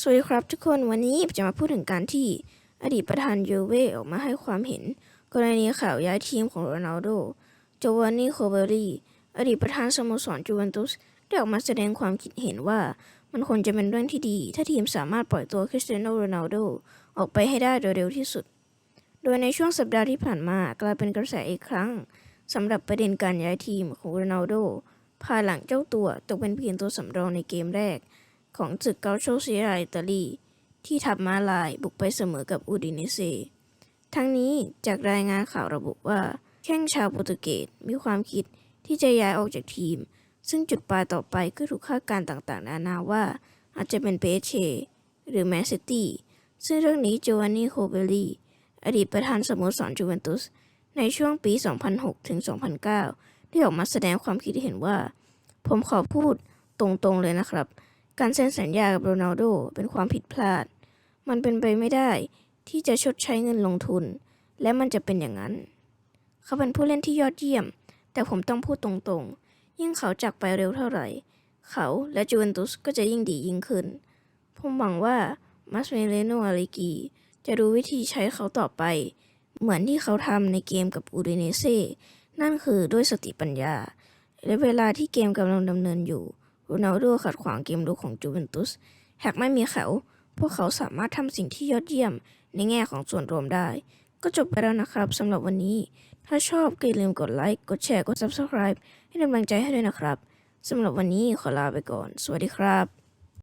สวัสดีครับทุกคนวันนี้จะมาพูดถึงการที่อดีตประธานยูเว่ออกมาให้ความเห็น กรณีข่าวย้ายทีมของโรนัลโดโจวานนี่โคเบรีอดีตประธานสโมสรจูเวนตุสได้ออกมาแสดงความคิดเห็นว่ามันควรจะเป็นเรื่องที่ดี ถ้าทีมสามารถปล่อยตัวคริสเตียโนโรนัลโดออกไปให้ได้โดยเร็วที่สุด โดยในช่วงสัปดาห์ที่ผ่านมากลายเป็นกระแสอีกครั้งสำหรับประเด็นการย้ายทีมของโรนัลโดภายหลังเจ้าตัวตกเป็นเพียงตัวสำรองในเกมแรก ของศึกเกาโชเซียอิตาลี ที่ทัพมาลายบุกไปเสมอกับอูดิเนเซทั้งนี้จากรายงานข่าวระบุว่า แข้งชาวโปรตุเกสมีความคิดที่จะย้ายออกจากทีม ซึ่งจุดปลายต่อไปก็ถูกคาดการณ์ต่างๆ นานาว่า อาจจะเป็นเปเชหรือแมนซิตี้ซึ่งเรื่องนี้โจวานนี่โคเบลีอดีตประธานสโมสรจูเวนตุส ในช่วงปี 2006 ถึง 2009 ได้ออกมาแสดงความคิดเห็นว่า ผมขอพูดตรงๆเลยนะครับ การเซ็นสัญญากับโรนัลโดเป็นความผิดพลาด มันเป็นไปไม่ได้ที่จะชดใช้เงินลงทุน และมันจะเป็นอย่างนั้น เขาเป็นผู้เล่นที่ยอดเยี่ยม แต่ผมต้องพูดตรงๆ ยิ่งเขาจากไปเร็วเท่าไหร่ เขาและจูเวนตุสก็จะยิ่งดียิ่งขึ้น ผมหวังว่ามัสเมเลโนอาริกีจะรู้วิธีใช้เขาต่อไป เหมือนที่เขาทำในเกมกับอูดิเนเซ่นั่นคือด้วยสติปัญญา และเวลาที่เกมกำลังดำเนินอยู่ โรนัลโดขัดขวางเกมรุกของจูเวนตุส หากไม่มีเขา พวกเขาสามารถทำสิ่งที่ยอดเยี่ยมในแง่ของส่วนรวมได้ ก็จบไปแล้วนะครับสำหรับวันนี้ ถ้าชอบก็อย่าลืมกดไลค์ กดแชร์ กด Subscribe ให้กำลังใจให้ด้วยนะครับสำหรับวันนี้ขอลาไปก่อน สวัสดีครับ